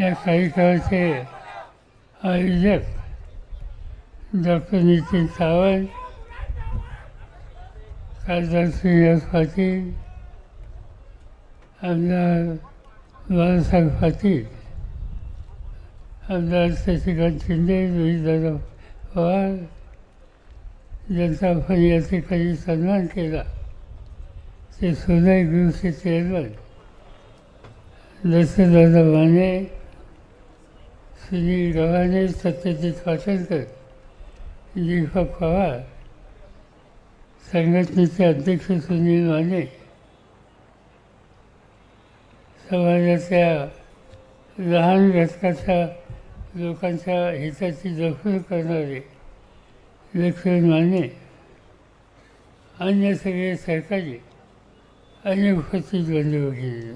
या कार्यक्रमाचे आयोजक डॉक्टर नितीन सावंत खासदार श्रीनिवास पाटील आमदार बाळासाहेब पाटील आमदार शशिकांत शिंदे रोहितदादा पवार ज्यांचा आपण या ठिकाणी सन्मान केला. ते सोनाई ग्रुपचे चेअरमन दशरथदादा माने सुनील गव्हाणे सत्यजित स्वातंत्र दीपक पवार संघटनेचे अध्यक्ष सुनील माने समाजाच्या लहान घटकाच्या लोकांच्या हिताची जपणूक करणारे लक्ष्मण माने अन्य सगळे सरकारी आणि उपस्थित बंधू गेले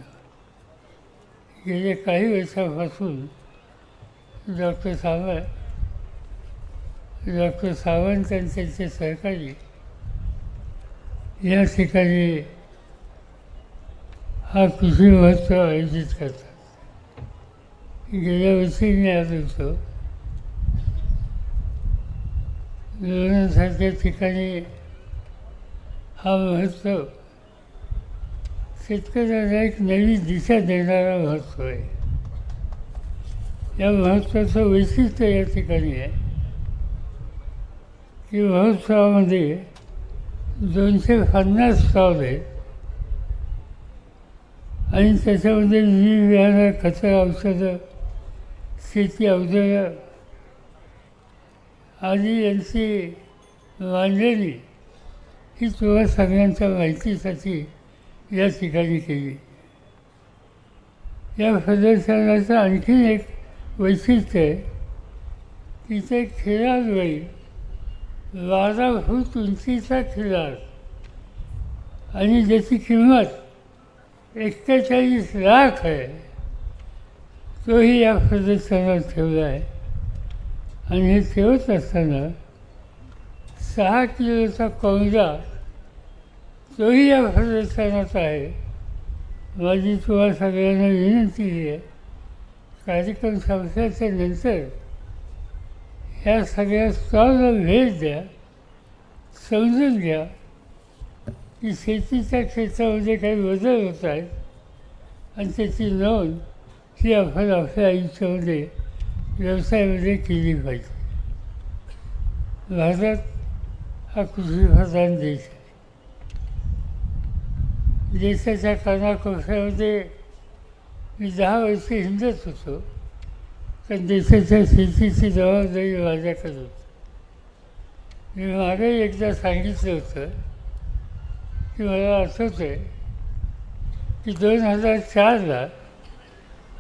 गेल्या काही वर्षापासून डॉक्टर सावंत डॉक्टर सावंत आणि त्यांचे सहकारी. या ठिकाणी हा कृषी महोत्सव आयोजित करतात. गेल्या वर्षी मी आलो होतो. लोणासारख्या ठिकाणी हा महोत्सव शेतकऱ्याला एक नवी दिशा देणारा महोत्सव आहे. या महोत्सवाचं वैशिष्ट्य या ठिकाणी आहे की महोत्सवामध्ये दोनशे पन्नास स्टॉल आहेत आणि त्याच्यामध्ये विविध खतं औषधं शेती अवजारं आदी यांची मांडणी ही तुम्हा सगळ्यांच्या माहितीसाठी या ठिकाणी केली. या प्रदर्शनाचं आणखीन एक वैशिष्ट्य आहे. तिथे ते खिलारवेळी बारा फूट उंचीचा खिलार आणि ज्याची किंमत एक्केचाळीस लाख आहे तोही या प्रदर्शनात ठेवला आहे. आणि हे ठेवत असताना सहा किलोचा कौजा तोही या प्रदर्शनात आहे. माझी तुम्हाला सगळ्यांना विनंती आहे. कार्यक्रम संपल्याच्या नंतर ह्या सगळ्या स्टॉलला भेट द्या समजून घ्या की शेतीच्या क्षेत्रामध्ये काही बदल होत आहेत आणि त्याची नोंद ही आपण आपल्या आयुष्यामध्ये व्यवसायामध्ये केली पाहिजे. भारत हा कृषीप्रधान देश आहे. देशाच्या कानाकोपऱ्यामध्ये मी दहा वर्ष हिंदच होतो. तर देशाच्या शेतीची जबाबदारी माझ्याकडे होती. मी मागे एकदा सांगितलं होतं की मला आठवत आहे की दोन हजार चारला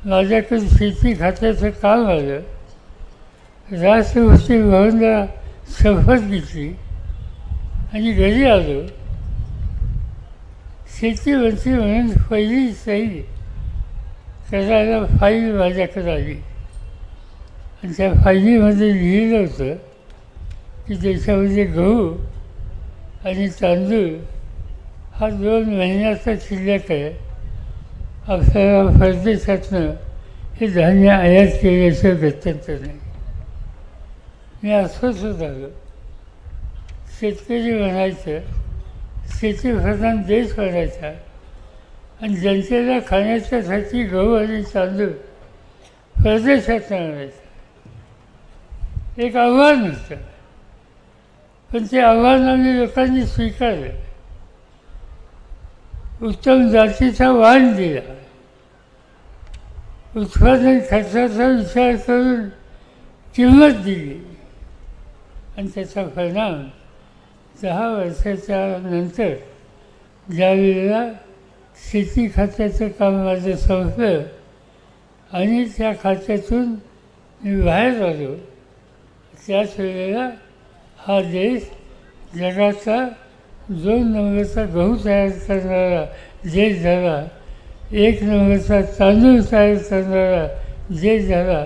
माझ्याकडे शेती खात्याचं काम आलं. राष्ट्रपती भवनला शपथ घेतली आणि घरी आलो. शेती म्हणून पहिली सही त्याला फाईल माझ्याकडे आली. आणि त्या फाईलीमध्ये लिहिलं होतं की देशामध्ये गहू आणि तांदूळ हा दोन महिन्याचा शिल्लक आहे. आपल्याला परदेशातनं हे धान्य आयात केल्याचं गत्यंतर नाही. मी अस्वस्थ झालो शेतकरी म्हणायचं शेतीप्रधान देश म्हणायचा आणि जनतेला खाण्याच्यासाठी गहू आणि तांदूळ परदेशात आणायचं एक आव्हान होतं. पण ते आव्हान आम्ही लोकांनी स्वीकारलं. उत्तम जातीचा वाण दिला. उत्पादन खर्चाचा विचार करून किंमत दिली. आणि त्याचा परिणाम दहा वर्षाच्या नंतर ज्यावेळेला शेती खात्याचं काम माझं संपलं आणि त्या खात्यातून मी बाहेर आलो. त्याच वेळेला हा देश जगाचा दोन नंबरचा गहू तयार करणारा देश झाला एक नंबरचा तांदूळ तयार करणारा देश झाला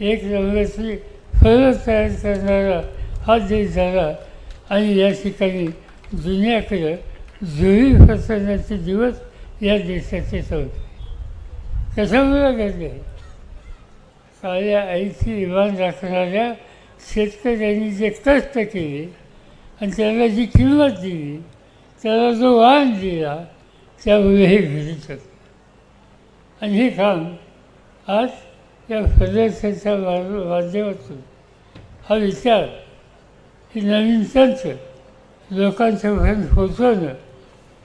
एक नंबरची फळं तयार करणारा हा देश झाला आणि या ठिकाणी दुनियाकडे जुळी फसवण्याचे दिवस या देशाचे संपले कशामुळे घडले म्हणजे साध्या आईची इमान राखणाऱ्या शेतकऱ्यांनी जे कष्ट केले आणि त्याला जी किंमत दिली त्याला जो वाण दिला त्यामुळे हे घडू शकतं आणि हे काम आज या प्रदर्शनाच्या माध्यमातून हा विचार ही नवीन तंत्र लोकांच्यापर्यंत पोचवणं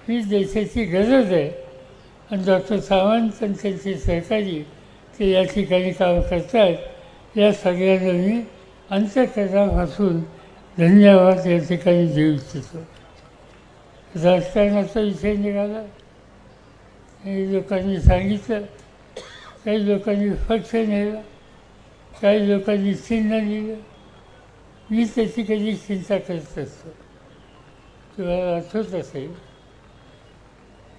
ही देशाची गरज आहे. आणि डॉक्टर सावंत आणि त्यांचे सहकारी ते या ठिकाणी काम करतात. या सगळ्यांना मी अंत्यकरणापासून धन्यवाद या ठिकाणी देऊ इच्छितो. राजकारणाचा विषय निघाला. काही लोकांनी सांगितलं काही लोकांनी पक्ष नेला काही लोकांनी चिन्ह लिहिलं मी त्याची कधी चिंता करत असतो. तुम्हाला आठवत असेल?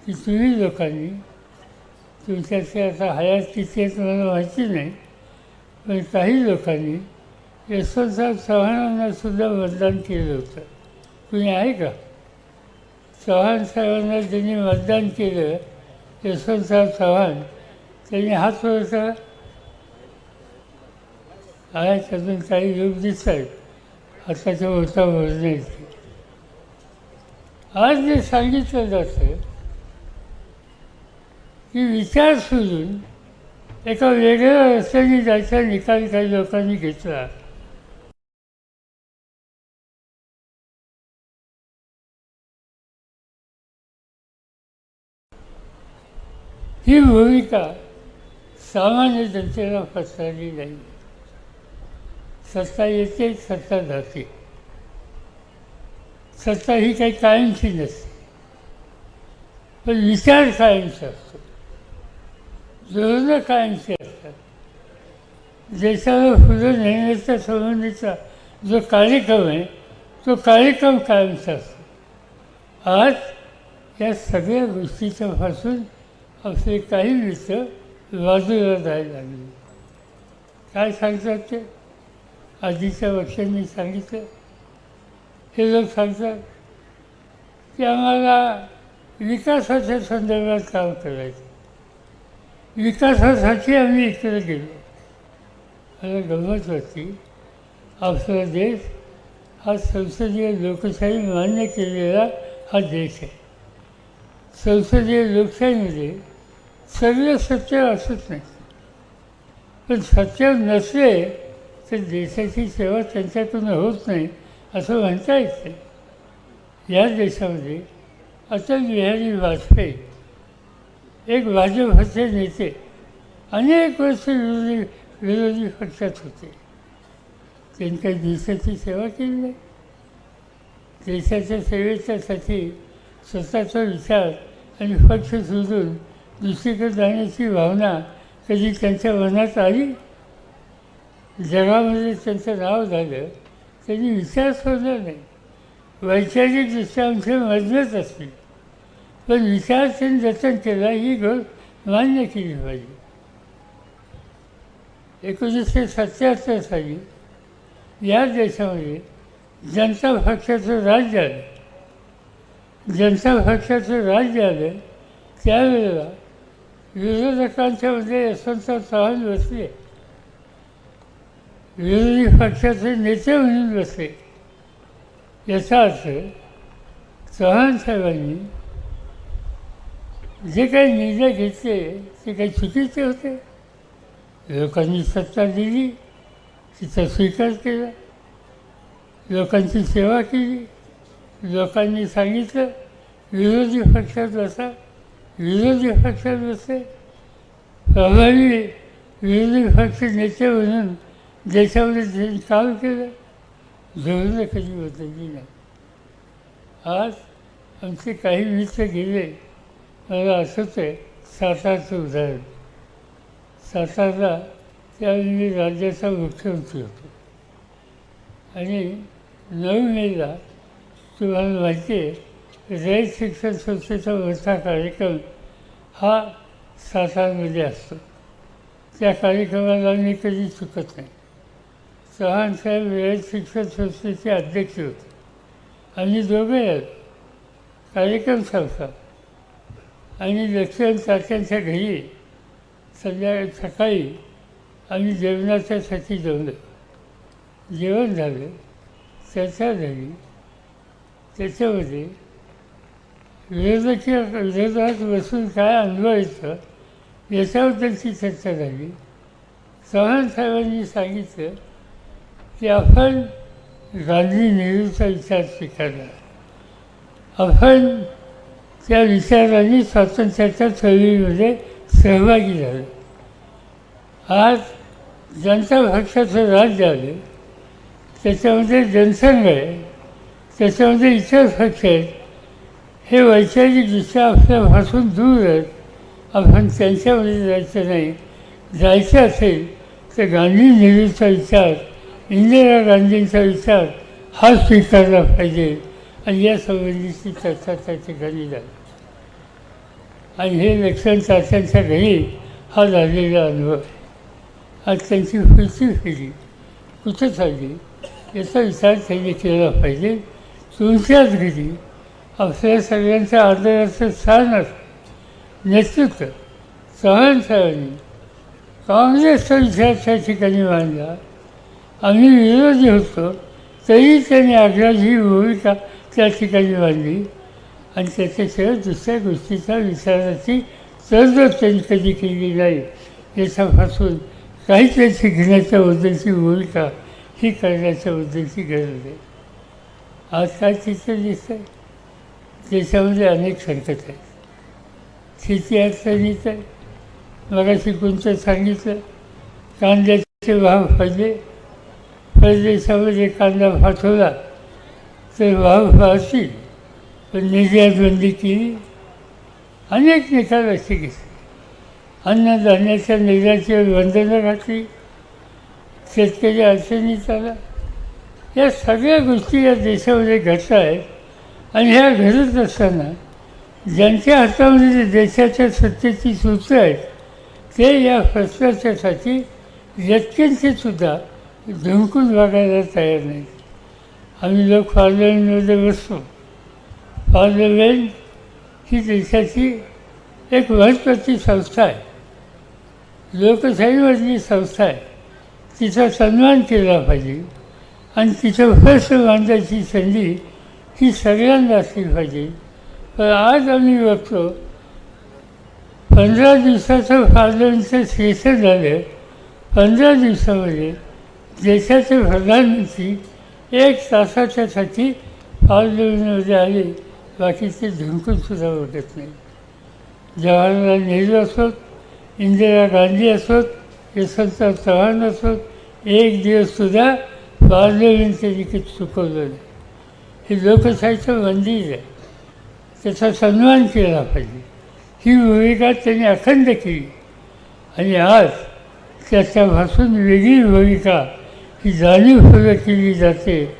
की तुम्ही लोकांनी तुमच्याचे आता हयात किती आहेत मला माहिती नाही पण काही लोकांनी यशवंतराव चव्हाणांना सुद्धा मतदान केलं होतं. कुणी आहे का? चव्हाण साहेबांना ज्यांनी मतदान केलं यशवंतराव चव्हाण त्यांनी हात वर करा आहेत अजून काही लोक दिसत आहेत हाताच्या होता भरण्याची आज जे सांगितलं जातं की विचार सोडून एका वेगळ्या रस्त्याने जायचा निकाल काही लोकांनी घेतला. ही भूमिका सामान्य जनतेला पसरली नाही. सत्ता येते सत्ता जाते. सत्ता ही काही कायमची नसते. पण विचार कायमचा असतो. धोरणं कायमची असतात देशाला पुढे नेण्याच्या संबंधीचा जो कार्यक्रम आहे तो कार्यक्रम कायमचा असतो? आज या सगळ्या गोष्टीच्या पासून आपले काही मित्र बाजूला जायला लागले. काय सांगतात ते? आधीच्या वर्षांनी सांगितलं. हे लोक सांगतात की आम्हाला विकासाच्या संदर्भात काम करायचं. विकासासाठी आम्ही इकडे गेलो. मला गमत होती आपला देश हा संसदीय लोकशाही मान्य केलेला हा देश आहे. संसदीय लोकशाहीमध्ये सर्व सत्य असत नाही. पण सत्य नसले तर देशाची सेवा त्यांच्याकडून होत नाही असं म्हणता येत. नाही या देशामध्ये अटल बिहारी वाजपेयी एक भाजपचे नेते. अनेक वर्ष विरोधी विरोधी पक्षात होते. त्यांनी काही देशाची सेवा केली. नाही देशाच्या सेवेच्यासाठी स्वतःचा विचार आणि पक्ष सोडून दुसरीकडे जाण्याची भावना कधी त्यांच्या मनात आली? जगामध्ये त्यांचं नाव झालं त्यांनी विचार सोडला नाही. वैचारिकदृष्ट्या आमचे मजबूत असतील. पण विचार जतन केला ही गोष्ट मान्य केली पाहिजे. एकोणीसशे सत्याहत्तर साली या देशामध्ये जनता पक्षाचं राज्य आलं. जनता पक्षाचं राज्य आलं त्यावेळेला विरोधकांच्यामध्ये यशवंतराव चव्हाण बसले. विरोधी पक्षाचे नेते म्हणून बसले. याचा अर्थ चव्हाण साहेबांनी जे काही निर्णय घेतले ते काही चुकीचे होते. लोकांनी सत्ता दिली तिचा स्वीकार केला. लोकांची सेवा केली. लोकांनी सांगितलं विरोधी पक्षात बसा विरोधी पक्षात बसले प्रभावी विरोधी पक्ष नेते म्हणून देशामध्ये त्यांनी काम केलं धोरणं कधी बदलली नाही. आज आमचे काही मित्र गेले मला असंच आहे सातारचं उदाहरण. सातारला त्यावेळी मी राज्याचा मुख्यमंत्री होतो. आणि नऊ मेला तुम्हाला माहिती आहे रयत शिक्षण संस्थेचा मोठा कार्यक्रम हा सातारमध्ये असतो. त्या कार्यक्रमाला मी कधी चुकत नाही. चव्हाण साहेब रयत शिक्षण संस्थेचे अध्यक्ष होते. आम्ही दोघे आहेत कार्यक्रम संस्था आणि लक्ष्मण चाचांच्या घरी. संध्या सकाळी आम्ही जेवणाच्यासाठी जेवलो. जेवण झालं. चर्चा झाली. त्याच्यामध्ये विरोधकीय विरोधात बसून काय अनुभवायचं याच्यावर त्यांची चर्चा झाली. चव्हाण साहेबांनी सांगितलं की आपण गांधी नेहरूचा विचार स्वीकारला. आपण त्या विचारांनी स्वातंत्र्याच्या चळवळीमध्ये सहभागी झाले. आज जनता पक्षाचं राज्य आलं त्याच्यामध्ये जनसंघ आहे त्याच्यामध्ये इतर पक्ष आहेत हे वैचारिकदृष्ट्या आपल्यापासून दूर आहेत. आपण त्यांच्यामध्ये जायचं नाही. जायचं असेल तर गांधी नेहरूचा विचार इंदिरा गांधींचा विचार हा स्वीकारला पाहिजे. आणि या संबंधीची चर्चा त्या ठिकाणी झाली. आणि हे लक्षण चाचांच्या घरी हा झालेला अनुभव आहे. आज त्यांची पुढची फिरली कुठं चालली याचा विचार त्यांनी केला पाहिजे. तुमच्याच घरी आपल्या सगळ्यांच्या आदराचं स्थान असतं. नेतृत्व चव्हाण काँग्रेसचा विचार त्या ठिकाणी मांडला. आम्ही विरोधी होतो तरी त्यांनी आग्रहाची भूमिका त्या ठिकाणी मांडली. आणि त्याच्याशिवाय दुसऱ्या गोष्टीचा विचाराची तडजोड त्यांनी कधी केली नाही. याच्यापासून काहीतरी शिकण्याच्या बद्दलची भूमिका ही करण्याच्या बद्दलची गरज आहे. आज काय चित्र दिसतं आहे देशामध्ये अनेक संकट आहेत. शेती अडचणीत आहे. मगाशी कोणतं सांगितलं? कांद्याचे भाव पडले. परदेशामध्ये कांदा पाठवला तर भाव वाढतील. पण निर्यात बंदी केली अनेक निकाल असे घेतले. अन्नधान्याच्या निर्यातीवर बंधनं घातली. शेतकरी अडचणीत आला. या सगळ्या गोष्टी या देशामध्ये घडत आहेत. आणि ह्या घडत असताना ज्यांच्या हातामध्ये देशाच्या सत्तेची सूत्र आहेत ते या भ्रष्टाचारासाठी यत्किंचित सुद्धा झुंकून वागायला तयार नाहीत. आम्ही लोक पार्लमेंटमध्ये बसतो. पार्लमेंट ही देशाची एक महत्त्वाची संस्था आहे. लोकशाहीवरची संस्था आहे. तिचा सन्मान केला पाहिजे आणि तिचं प्रश्न मांडायची संधी ही सगळ्यांना असली पाहिजे. पण आज आम्ही बघतो पंधरा दिवसाचं पार्लमेंटचं सेशन झालं. पंधरा दिवसामध्ये देशाचे प्रधानमंत्री एक तासाच्यासाठी पार्लमेंटमध्ये आले. बाकीचे झुंकूनसुद्धा बघत नाही. जवाहरलाल नेहरू असोत इंदिरा गांधी असोत यशवंतराव चव्हाण असोत एक दिवससुद्धा पार्लमेंटचं तिकीट चुकवलं नाही. हे लोकशाहीचं मंदिर आहे. त्याचा सन्मान केला पाहिजे. ही भूमिका त्यांनी अखंड केली. आणि आज त्याच्यापासून वेगळी भूमिका ही जाणीवपूर्वक केली जाते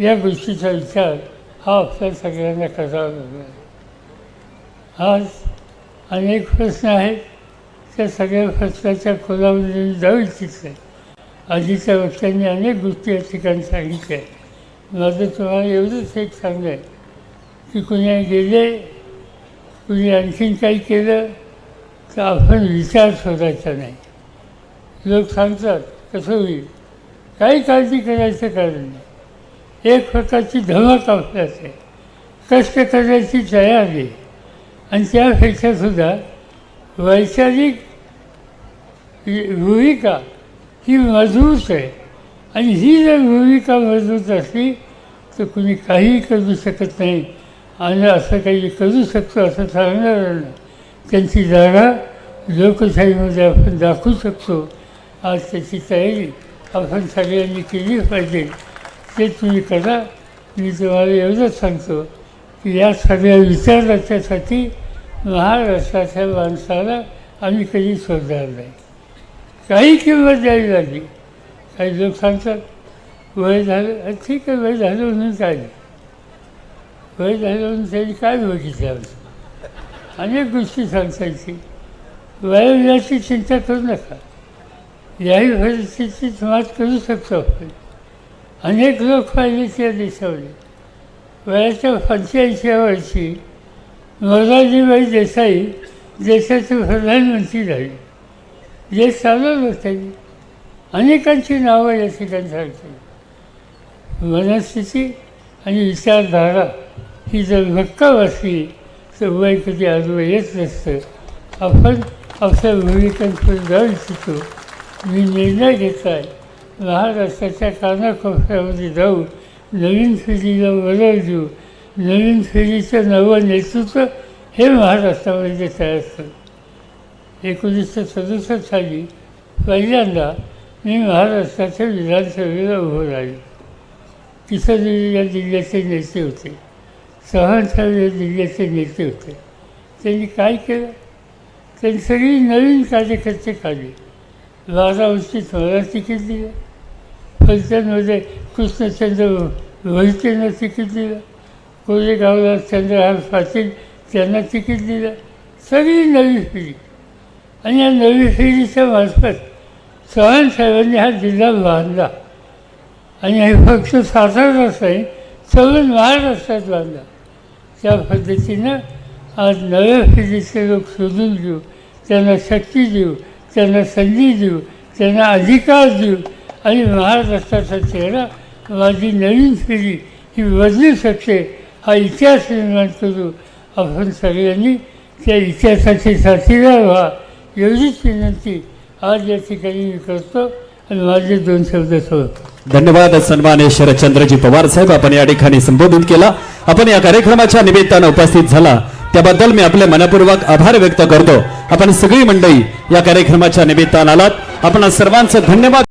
या गोष्टीचा विचार हो, हा अक्षर सगळ्यांना कसा आज अनेक प्रश्न आहेत. त्या सगळ्या प्रश्नाच्या खोलामध्ये जाऊ इच्छित आधीच्या वक्त्यांनी अनेक गोष्टी या ठिकाणी सांगितल्या. माझं तुम्हाला एवढंच एक सांगलं आहे की कुणी गेले कुणी आणखीन काही केलं तर आपण विचार शोधायचा नाही. लोक सांगतात कसं होईल? काही काळजी करायचं कारण नाही. एक प्रकारची धमक आपल्यात आहे कष्ट करण्याची तयारी आणि त्यापेक्षासुद्धा वैचारिक भूमिका ही मजबूत आहे. आणि ही जर भूमिका मजबूत असली तर कुणी काहीही करू शकत नाही. आणि असं काही करू शकतो असं सांगणार त्यांची जागा लोकशाहीमध्ये आपण दाखवू शकतो. आज त्याची तयारी आपण सगळ्यांनी केली पाहिजे. ते तुम्ही करा मी तुम्हाला एवढंच सांगतो की या सगळ्या विचाराच्यासाठी महाराष्ट्राच्या माणसाला आम्ही कधी शोधणार नाही. काही किंमत द्यावी लागली. काही लोक सांगतात वय झालं ठीक आहे वय झालं म्हणून काय वय झालं म्हणून त्यांनी काय बघितलं आमचं अनेक गोष्टी सांगतायची वयोव्याची चिंता करू नका. याही परिस्थितीत मात करू शकतो आपण. अनेक लोक फायदेशीर दिसवले. वयाच्या पंच्याऐंशी वर्षी मोरारजीबाई देसाई देशाचे प्रधानमंत्री झाले. जे चालवलं होते अनेकांची नावं या ठिकाणी सांगते मनस्थिती आणि विचारधारा ही जर भक्कम असली तर वय कधी आजवं येत नसतं. आपण आपल्या भूमिकांकडे जाऊ इच्छितो. मी निर्णय घेतला आहे. महाराष्ट्राच्या कानाकोपऱ्यामध्ये जाऊ नवीन पिढीला बदल देऊ नवीन पिढीचं नवं नेतृत्व हे महाराष्ट्रामध्ये तयार असतं. एकोणीसशे सदुसष्ट साली पहिल्यांदा मी महाराष्ट्राच्या विधानसभेला उभं राहिलो. किशोरी या जिल्ह्याचे नेते होते सहनसाहेब या जिल्ह्याचे नेते होते. त्यांनी काय केलं? त्यांनी सगळी नवीन कार्यकर्ते काढले? बारावस्तीत मला तिकीट दिलं फलटणमध्ये कृष्णचंद्र वैद्यनं तिकीट दिलं. कोरेगावला चंद्रहार पाटील त्यांना तिकीट दिलं. सगळी नवी पिढी आणि या नवी पिढीच्या मार्फत चव्हाण साहेबांनी हा जिल्हा बांधला. आणि हे फक्त साताराच नाही चव्हाण महाराष्ट्रात बांधला. त्या पद्धतीनं आज नव्या पिढीचे लोक शोधून घेऊ त्यांना शक्ती देऊ त्यांना संधी देऊ त्यांना अधिकार देऊ. आणि महाराष्ट्राचा चेहरा माझी नवीन पिढी ही बदलू शकते हा इतिहास निर्माण करू. आपण सगळ्यांनी त्या इतिहासाचे साथीदार व्हा. एवढीच विनंती आज या ठिकाणी मी करतो. आणि माझे दोन शब्द सोडतो धन्यवाद सन्मान्य शरदचंद्रजी पवार साहेब. आपण या ठिकाणी संबोधित केला. आपण या कार्यक्रमाच्या निमित्तानं उपस्थित झाला. त्याबद्दल मी आपले मनपूर्वक आभार व्यक्त करतो. आपण सगळी मंडळी या कार्यक्रमाच्या निमित्तानं आलात. आपण सर्वांचं धन्यवाद.